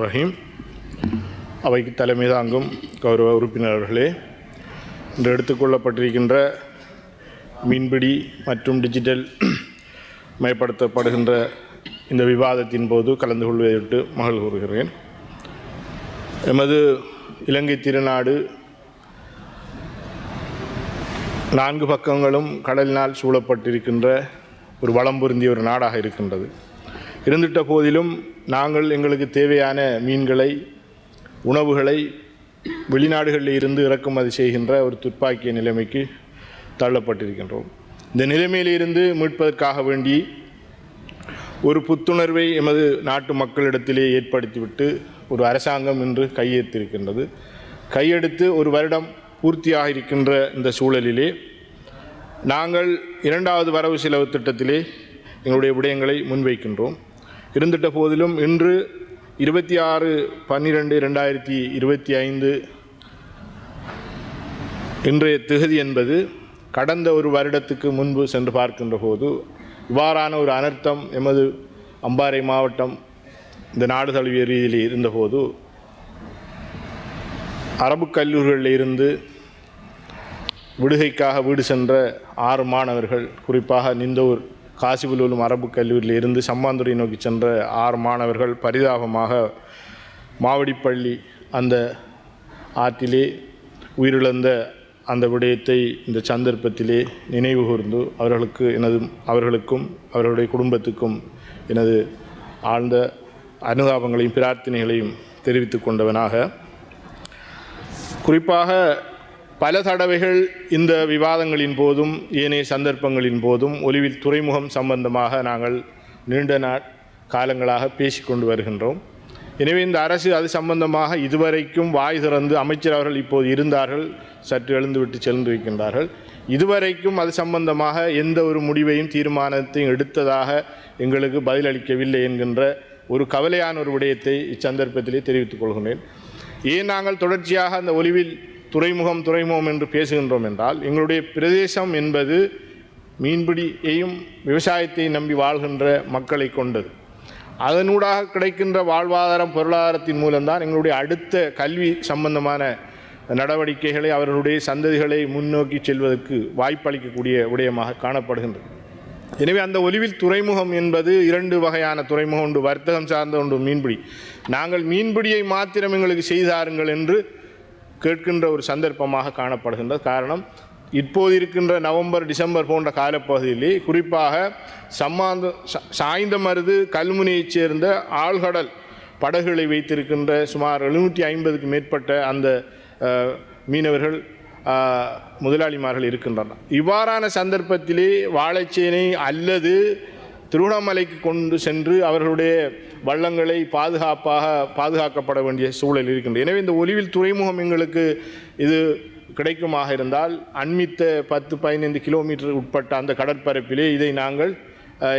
ரஹீம். அவைக்கு தலைமை தாங்கும் கௌரவ உறுப்பினர்களே இன்று எடுத்துக்கொள்ளப்பட்டிருக்கின்ற மீன்பிடி மற்றும் டிஜிட்டல் மயப்படுத்தப்படுகின்ற இந்த விவாதத்தின் போது கலந்து கொள்வதையிட்டு மகள் கூறுகிறேன். எமது இலங்கை திருநாடு நான்கு பக்கங்களும் கடலினால் சூழப்பட்டிருக்கின்ற ஒரு வளம் பொருந்திய ஒரு நாடாக இருக்கின்றது. இருந்துட்ட போதிலும் நாங்கள் எங்களுக்கு தேவையான மீன்களை உணவுகளை வெளிநாடுகளில் இருந்து இறக்குமதி செய்கின்ற ஒரு துப்பாக்கிய நிலைமைக்கு தள்ளப்பட்டிருக்கின்றோம். இந்த நிலைமையிலிருந்து மீட்பதற்காக வேண்டி ஒரு புத்துணர்வை எமது நாட்டு மக்களிடத்திலே ஏற்படுத்திவிட்டு ஒரு அரசாங்கம் இன்று கையெழுத்திருக்கின்றது. கையெடுத்து ஒரு வருடம் பூர்த்தியாக இருக்கின்ற இந்த சூழலிலே நாங்கள் இரண்டாவது வரவு செலவு திட்டத்திலே எங்களுடைய விடயங்களை முன்வைக்கின்றோம். இருந்துட்ட போதிலும் இன்று இருபத்தி ஆறு பன்னிரெண்டு ரெண்டாயிரத்தி இருபத்தி ஐந்து இன்றைய திகதி என்பது கடந்த ஒரு வருடத்துக்கு முன்பு சென்று பார்க்கின்ற போது இவ்வாறான ஒரு அனர்த்தம் எமது அம்பாறை மாவட்டம் இந்த நாடு தழுவிய ரீதியில் இருந்தபோது அரபு கல்லூரிகளில் இருந்து விடுகைக்காக வீடு சென்ற ஆறு மாணவர்கள் குறிப்பாக நிந்தூர் காசிபுலூலும் அரபு கல்லூரியில் இருந்து சம்மாந்துறை நோக்கி சென்ற ஆறு மாணவர்கள் பரிதாபமாக மாவடிப்பள்ளி அந்த ஆற்றிலே உயிரிழந்த அந்த விடயத்தை இந்த சந்தர்ப்பத்திலே நினைவு கூர்ந்து அவர்களுக்கு எனது அவர்களுக்கும் அவர்களுடைய குடும்பத்துக்கும் எனது ஆழ்ந்த அனுதாபங்களையும் பிரார்த்தனைகளையும் தெரிவித்து கொண்டவனாக. குறிப்பாக பல தடவைகள் இந்த விவாதங்களின் போதும் ஏனைய சந்தர்ப்பங்களின் போதும் ஒலிவில் துறைமுகம் சம்பந்தமாக நாங்கள் நீண்ட நாட் காலங்களாக பேசிக்கொண்டு வருகின்றோம். எனவே இந்த அரசு அது சம்பந்தமாக இதுவரைக்கும் வாய் திறந்து அமைச்சர் அவர்கள் இப்போது இருந்தார்கள் சற்று எழுந்துவிட்டு சென்றிருக்கின்றார்கள் இதுவரைக்கும் அது சம்பந்தமாக எந்த ஒரு முடிவையும் தீர்மானத்தையும் எடுத்ததாக எங்களுக்கு பதிலளிக்கவில்லை என்கின்ற ஒரு கவலையான ஒரு விடயத்தை இச்சந்தர்ப்பத்திலே தெரிவித்துக் கொள்கின்றேன். ஏன் நாங்கள் தொடர்ச்சியாக அந்த ஒலிவில் துறைமுகம் துறைமுகம் என்று பேசுகின்றோம் என்றால் எங்களுடைய பிரதேசம் என்பது மீன்பிடியையும் விவசாயத்தை நம்பி வாழ்கின்ற மக்களை கொண்டது. அதனூடாக கிடைக்கின்ற வாழ்வாதாரம் பொருளாதாரத்தின் மூலம்தான் எங்களுடைய அடுத்த கல்வி சம்பந்தமான நடவடிக்கைகளை அவர்களுடைய சந்ததிகளை முன்னோக்கி செல்வதற்கு வாய்ப்பளிக்கக்கூடிய விடயமாக காணப்படுகின்றது. எனவே அந்த ஒலிவில் துறைமுகம் என்பது இரண்டு வகையான துறைமுகம் உண்டு. வர்த்தகம் சார்ந்த ஒன்று மீன்பிடி. நாங்கள் மீன்பிடியை மாத்திரம் எங்களுக்கு செய்தாருங்கள் என்று கேட்கின்ற ஒரு சந்தர்ப்பமாக காணப்படுகின்றது காரணம் இப்போது இருக்கின்ற நவம்பர் டிசம்பர் போன்ற காலப்பகுதியிலே குறிப்பாக சம்மாந்த சாய்ந்த சாய்ந்தமருது கல்முனையைச் சேர்ந்த ஆழ்கடல் படகுகளை வைத்திருக்கின்ற சுமார் எழுநூற்றி ஐம்பதுக்கு மேற்பட்ட அந்த மீனவர்கள் முதலாளிமார்கள் இருக்கின்றனர். இவ்வாறான சந்தர்ப்பத்திலே வாழைச்சேனை அல்லது திருவண்ணாமலைக்கு கொண்டு சென்று அவர்களுடைய வள்ளங்களை பாதுகாப்பாக பாதுகாக்கப்பட வேண்டிய சூழல் இருக்கின்றது. எனவே இந்த ஒலிவில் துறைமுகம் எங்களுக்கு இது கிடைக்குமாக இருந்தால் அண்மித்த பத்து பதினைந்து கிலோமீட்டர் உட்பட்ட அந்த கடற்பரப்பிலே இதை நாங்கள்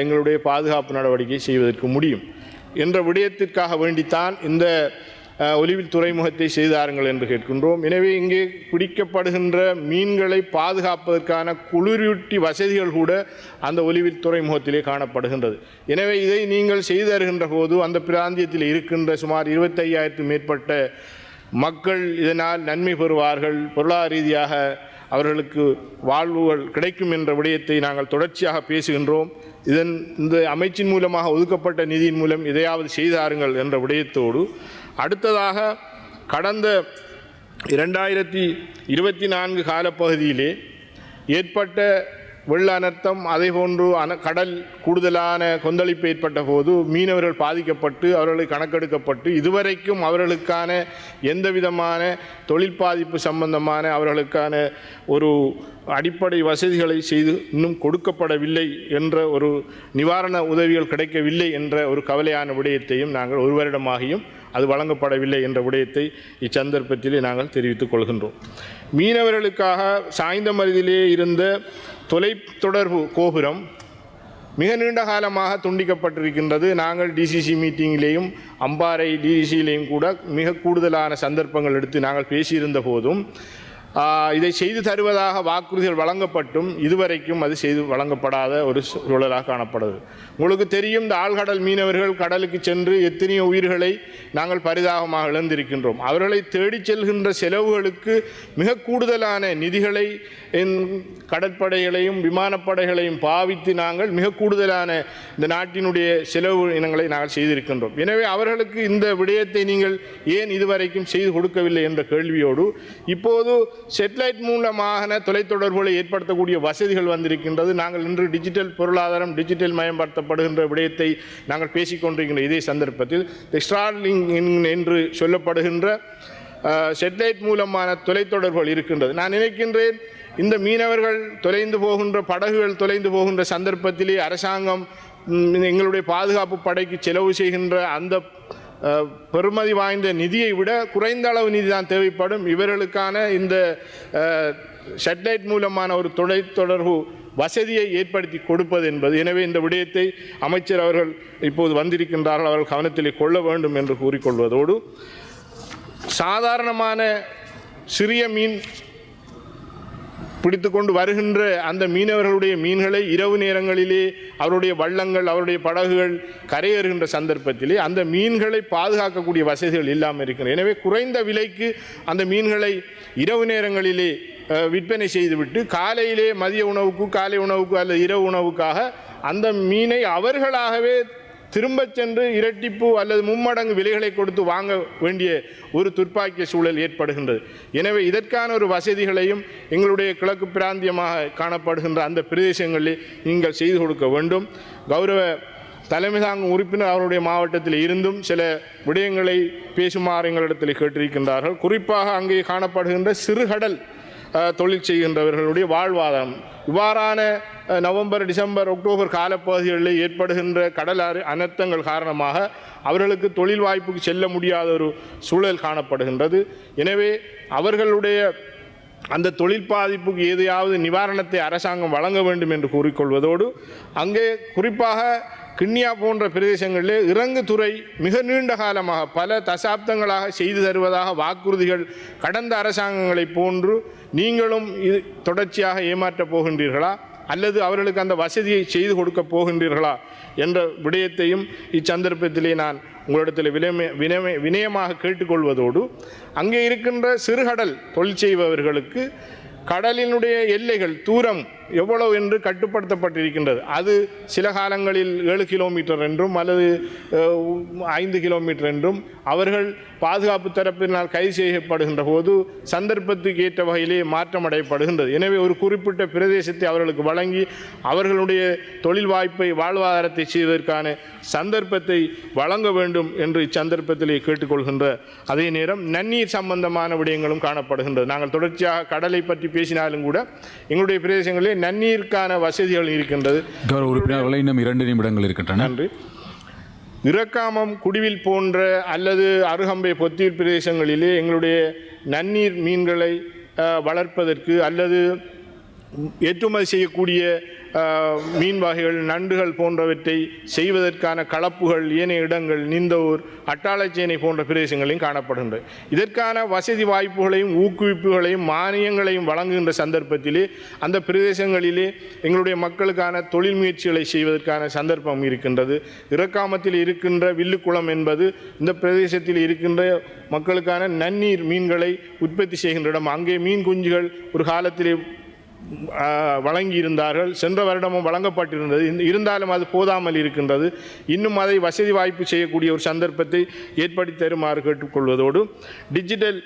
எங்களுடைய பாதுகாப்பு நடவடிக்கை செய்வதற்கு முடியும். என்ற விடயத்திற்காக வேண்டித்தான் இந்த ஒலிவில் துறைமுகத்தை செய்தாருங்கள் என்று கேட்கின்றோம். எனவே இங்கே பிடிக்கப்படுகின்ற மீன்களை பாதுகாப்பதற்கான குளிரூட்டி வசதிகள் கூட அந்த ஒலிவில் துறைமுகத்திலே காணப்படுகின்றது. எனவே இதை நீங்கள் செய்து தருகின்ற போது அந்த பிராந்தியத்தில் இருக்கின்ற சுமார் இருபத்தையாயிரத்து மேற்பட்ட மக்கள் இதனால் நன்மை பெறுவார்கள். பொருளாதார ரீதியாக அவர்களுக்கு வாழ்வுகள் கிடைக்கும் என்ற விடயத்தை நாங்கள் தொடர்ச்சியாக பேசுகின்றோம். இதன் இந்த அமைச்சின் மூலமாக ஒதுக்கப்பட்ட நிதியின் மூலம் இதையாவது செய்தாருங்கள் என்ற விடயத்தோடு அடுத்ததாக கடந்த இரண்டாயிரத்தி இருபத்தி நான்கு காலப்பகுதியிலே ஏற்பட்ட வெள்ள அனர்த்தம் அதேபோன்று அன கடல் கூடுதலான கொந்தளிப்பு ஏற்பட்ட போது மீனவர்கள் பாதிக்கப்பட்டு அவர்களை கணக்கெடுக்கப்பட்டு இதுவரைக்கும் அவர்களுக்கான எந்த விதமான தொழில் பாதிப்பு சம்பந்தமான அவர்களுக்கான ஒரு அடிப்படை வசதிகளை செய்து இன்னும் கொடுக்கப்படவில்லை என்ற ஒரு நிவாரண உதவிகள் கிடைக்கவில்லை என்ற ஒரு கவலையான விடயத்தையும் நாங்கள் ஒரு வருடமாகியும் அது வழங்கப்படவில்லை என்ற விடயத்தை இச்சந்தர்ப்பத்திலே நாங்கள் தெரிவித்துக் கொள்கின்றோம். மீனவர்களுக்காக சாய்ந்தமருதிலே இருந்த தொலைத்தொடர்பு கோபுரம் மிக நீண்ட காலமாக துண்டிக்கப்பட்டிருக்கின்றது. நாங்கள் டிசிசி மீட்டிங்கிலேயும் அம்பாறை டிசிசியிலேயும் கூட மிக கூடுதலான சந்தர்ப்பங்கள் எடுத்து நாங்கள் பேசியிருந்த போதும் இதை செய்து தருவதாக வாக்குறுதிகள் வழங்கப்பட்டும் இதுவரைக்கும் அது செய்து வழங்கப்படாத ஒரு சூழலாக காணப்படுது. உங்களுக்கு தெரியும் இந்த ஆழ்கடல் மீனவர்கள் கடலுக்கு சென்று எத்தனையோ உயிர்களை நாங்கள் பரிதாபமாக இழந்திருக்கின்றோம். அவர்களை தேடிச் செல்கின்ற செலவுகளுக்கு மிக கூடுதலான நிதிகளை என் கடற்படைகளையும் விமானப்படைகளையும் பாவித்து நாங்கள் மிக கூடுதலான இந்த நாட்டினுடைய செலவு இனங்களை நாங்கள் செய்திருக்கின்றோம். எனவே அவர்களுக்கு இந்த விடயத்தை நீங்கள் ஏன் இதுவரைக்கும் செய்து கொடுக்கவில்லை என்ற கேள்வியோடு இப்போது செட்டிலைட் மூலமான தொலைத்தொடர்புகளை ஏற்படுத்தக்கூடிய வசதிகள் வந்திருக்கின்றது. நாங்கள் இன்று டிஜிட்டல் பொருளாதாரம் டிஜிட்டல் மயம்படுத்தப்படுகின்ற விடயத்தை நாங்கள் பேசிக்கொண்டிருக்கின்ற இதே சந்தர்ப்பத்தில் ஸ்டார்லிங் என்று சொல்லப்படுகின்ற செட்டிலைட் மூலமான தொலைத்தொடர்புகள் இருக்கின்றது. நான் நினைக்கின்றேன் இந்த மீனவர்கள் தொலைந்து போகின்ற படகுகள் தொலைந்து போகின்ற சந்தர்ப்பத்திலே அரசாங்கம் எங்களுடைய பாதுகாப்பு படைக்கு செலவு செய்கின்ற அந்த பெருமதி வாய்ந்த நிதியை விட குறைந்த அளவு நிதி தான் தேவைப்படும். இவர்களுக்கான இந்த சேட்டலைட் மூலமான ஒரு தொலைத்தொடர்பு வசதியை ஏற்படுத்தி கொடுப்பது என்பது. எனவே இந்த விடயத்தை அமைச்சர் அவர்கள் இப்போது வந்திருக்கின்றார்கள். அவர்கள் கவனத்திலே கொள்ள வேண்டும் என்று கூறிக்கொள்வதோடு சாதாரணமான சிறிய மீன் பிடித்து கொண்டு வருகின்ற அந்த மீனவர்களுடைய மீன்களை இரவு நேரங்களிலே அவருடைய வள்ளங்கள் அவருடைய படகுகள் கரையேறுகின்ற சந்தர்ப்பத்திலே அந்த மீன்களை பாதுகாக்கக்கூடிய வசதிகள் இல்லாமல் இருக்கின்றன. எனவே குறைந்த விலைக்கு அந்த மீன்களை இரவு நேரங்களிலே விற்பனை செய்துவிட்டு காலையிலே மதிய உணவுக்கு காலை உணவுக்கு அல்லது இரவு உணவுக்காக அந்த மீனை அவர்களாகவே திரும்பச் சென்று இரட்டிப்பு அல்லது மும்மடங்கு விலைகளை கொடுத்து வாங்க வேண்டிய ஒரு துர்ப்பாக்கிய சூழல் ஏற்படுகின்றது. எனவே இதற்கான ஒரு வசதிகளையும் எங்களுடைய கிழக்கு பிராந்தியமாக காணப்படுகின்ற அந்த பிரதேசங்களில் நீங்கள் செய்து கொடுக்க வேண்டும். கௌரவ தலைமை தாங்கும் உறுப்பினர் அவருடைய மாவட்டத்தில் இருந்தும் சில விடயங்களை பேசுமாறு எங்களிடத்தில் கேட்டிருக்கின்றார்கள். குறிப்பாக அங்கே காணப்படுகின்ற சிறுகடல் தொழில் செய்கின்றவர்களுடைய வாழ்வாதாரம். இவ்வாறான நவம்பர் டிசம்பர் அக்டோபர் காலப்பகுதிகளில் ஏற்படுகின்ற கடல் அனர்த்தங்கள் காரணமாக அவர்களுக்கு தொழில் வாய்ப்புக்கு செல்ல முடியாத ஒரு சூழல் காணப்படுகின்றது. எனவே அவர்களுடைய அந்த தொழில் பாதிப்புக்கு ஏதையாவது நிவாரணத்தை அரசாங்கம் வழங்க வேண்டும் என்று கூறிக்கொள்வதோடு அங்கே குறிப்பாக கிண்ணியா போன்ற பிரதேசங்களிலே இறங்கு துறை மிக நீண்ட காலமாக பல தசாப்தங்களாக செய்து தருவதாக வாக்குறுதிகள் கடந்த அரசாங்கங்களைப் போன்று நீங்களும் இது தொடர்ச்சியாக ஏமாற்றப் போகின்றீர்களா? அல்லது அவர்களுக்கு அந்த வசதியை செய்து கொடுக்கப் போகின்றீர்களா? என்ற விடயத்தையும் இச்சந்தர்ப்பத்திலே நான் உங்களிடத்தில் வினமே வினமே வினயமாக கேட்டுக்கொள்வதோடு அங்கே இருக்கின்ற சிறுகடல் தொழில் செய்பவர்களுக்கு கடலினுடைய எல்லைகள் தூரம் எவ்வளவு என்று கட்டுப்படுத்தப்பட்டிருக்கின்றது. அது சில காலங்களில் ஏழு கிலோமீட்டர் என்றும் அல்லது ஐந்து கிலோமீட்டர் என்றும் அவர்கள் பாதுகாப்பு தரப்பினால் கைது செய்யப்படுகின்ற போது சந்தர்ப்பத்துக்கு ஏற்ற வகையிலே மாற்றமடையப்படுகின்றது. எனவே ஒரு குறிப்பிட்ட பிரதேசத்தை அவர்களுக்கு வழங்கி அவர்களுடைய தொழில் வாய்ப்பை வாழ்வாதாரத்தை செய்வதற்கான சந்தர்ப்பத்தை வழங்க வேண்டும் என்று இச்சந்தர்ப்பத்திலே கேட்டுக்கொள்கின்ற அதே நேரம் நன்னீர் சம்பந்தமான விடயங்களும் காணப்படுகின்றது. நாங்கள் தொடர்ச்சியாக கடலை பற்றி பேசினாலும் கூட எங்களுடைய பிரதேசங்களிலே நன்னீருக்கான வசதிகள் இருக்கின்றது. உறுப்பினர்களை இன்னும் இரண்டு நிமிடங்கள் இருக்கின்றன. நன்றி. இறக்காமம் குடிவில் போன்ற அல்லது அருகம்பை பொத்தியில் பிரதேசங்களிலே எங்களுடைய நன்னீர் மீன்களை வளர்ப்பதற்கு அல்லது ஏற்றுமதி செய்யக்கூடிய மீன் வகைகள் நண்டுகள் போன்றவற்றை செய்வதற்கான களப்புகள் ஏனைய இடங்கள் நிந்தவூர் அட்டாளச்சேனை போன்ற பிரதேசங்களையும் காணப்படுகின்றது இதற்கான வசதி வாய்ப்புகளையும் ஊக்குவிப்புகளையும் மானியங்களையும் வழங்குகின்ற சந்தர்ப்பத்திலே அந்த பிரதேசங்களிலே எங்களுடைய மக்களுக்கான தொழில் முயற்சிகளை செய்வதற்கான சந்தர்ப்பம் இருக்கின்றது. இறக்காமத்தில் இருக்கின்ற வில்லுக்குளம் என்பது இந்த பிரதேசத்தில் இருக்கின்ற மக்களுக்கான நன்னீர் மீன்களை உற்பத்தி செய்கின்ற இடம். அங்கே மீன் குஞ்சுகள் ஒரு காலத்திலே வழங்கியிருந்தார்கள். சென்ற வருடமும் வழங்கப்பட்டிருந்தது. இருந்தாலும் அது போதாமல் இருக்கின்றது. இன்னும் அதை வசதி வாய்ப்பு செய்யக்கூடிய ஒரு சந்தர்ப்பத்தை ஏற்படுத்தி தருமாறு கேட்டுக்கொள்வதோடு டிஜிட்டல்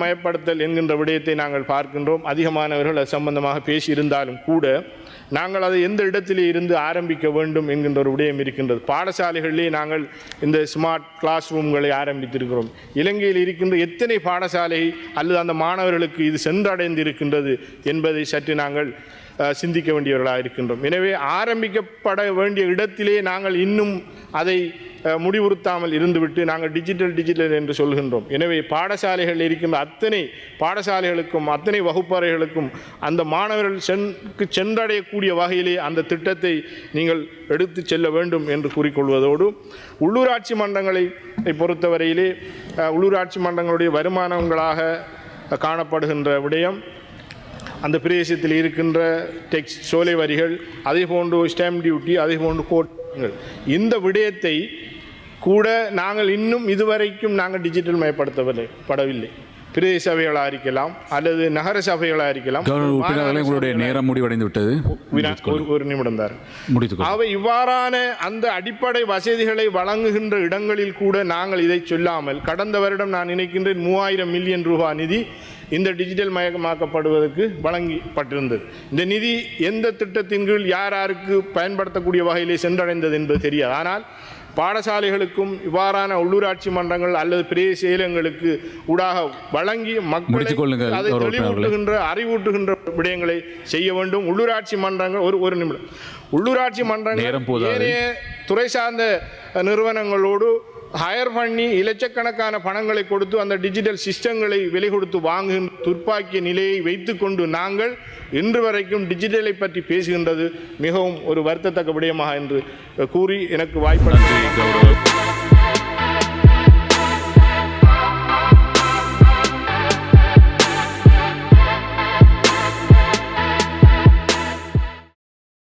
மயப்படுத்தல் என்கின்ற விடயத்தை நாங்கள் பார்க்கின்றோம். அதிகமானவர்கள் அது சம்பந்தமாக பேசியிருந்தாலும் கூட நாங்கள் அதை எந்த இடத்திலே இருந்து ஆரம்பிக்க வேண்டும் என்கின்ற ஒரு விடயம் இருக்கின்றது. பாடசாலைகளிலே நாங்கள் இந்த ஸ்மார்ட் கிளாஸ் ரூம்களை ஆரம்பித்திருக்கிறோம். இலங்கையில் இருக்கின்ற எத்தனை பாடசாலை அல்லது அந்த மாணவர்களுக்கு இது சென்றடைந்து இருக்கின்றது என்பதை சற்று நாங்கள் சிந்திக்க வேண்டியவர்களாக இருக்கின்றோம். எனவே ஆரம்பிக்கப்பட வேண்டிய இடத்திலே நாங்கள் இன்னும் அதை முடிவுறுத்தாமல் இருந்துவிட்டு நாங்கள் டிஜிட்டல் டிஜிட்டல் என்று சொல்கின்றோம். எனவே பாடசாலைகளில் இருக்கின்ற அத்தனை பாடசாலைகளுக்கும் அத்தனை வகுப்பறைகளுக்கும் அந்த மாணவர்கள் சென்று சென்றடையக்கூடிய வகையிலே அந்த திட்டத்தை நீங்கள் எடுத்து செல்ல வேண்டும் என்று கூறிக்கொள்வதோடு உள்ளூராட்சி மன்றங்களை பொறுத்தவரையிலே உள்ளூராட்சி மன்றங்களுடைய வருமானங்களாக காணப்படுகின்ற விடயம் அந்த பிரதேசத்தில் இருக்கின்ற டெக்ஸ் சோலை வரிகள் அதே போன்று ஸ்டாம்ப் டியூட்டி அதே போன்று கோட்டங்கள் இந்த விடயத்தை கூட நாங்கள் இன்னும் இதுவரைக்கும் நாங்கள் டிஜிட்டல் மயப்படுத்தவில்லை படவில்லை. பிரதேச சபைகளாக இருக்கலாம் அல்லது நகர சபைகளாக இருக்கலாம். உங்களுடைய நேரம் முடிவடைந்து விட்டது ஒரு நிமிடம் தான் அவை இவ்வாறான அந்த அடிப்படை வசதிகளை வழங்குகின்ற இடங்களில் கூட நாங்கள் இதை சொல்லாமல் கடந்த வருடம் நான் நினைக்கின்றேன் மூவாயிரம் மில்லியன் ரூபாய் நிதி இந்த டிஜிட்டல் மயமாக்கப்படுவதற்கு வழங்கப்பட்டிருந்தது. இந்த நிதி எந்த திட்டத்தின் கீழ் யார் யாருக்கு பயன்படுத்தக்கூடிய வகையிலே சென்றடைந்தது என்பது தெரியாது. ஆனால் பாடசாலைகளுக்கும் இவ்வாறான உள்ளூராட்சி மன்றங்கள் அல்லது பிரதேச செயலங்களுக்கு ஊடாக வழங்கி மக்களை அதை. தெளிவூட்டுகின்ற அறிவூட்டுகின்ற விடயங்களை செய்ய வேண்டும் உள்ளூராட்சி மன்றங்கள் ஒரு ஒரு நிமிடம் உள்ளூராட்சி மன்றங்கள். ஏனைய துறை சார்ந்த நிறுவனங்களோடு ஹயர் பண்ணி இலட்சக்கணக்கான பணங்களை கொடுத்து அந்த டிஜிட்டல் சிஸ்டங்களை விலை கொடுத்து வாங்குகின்ற துர்ப்பாக்கிய நிலையை வைத்துக்கொண்டு நாங்கள் இன்று வரைக்கும் டிஜிட்டலை பற்றி பேசுகின்றது மிகவும் ஒரு வருத்தத்தக்க விடயமாக என்று கூறி எனக்கு வாய்ப்பு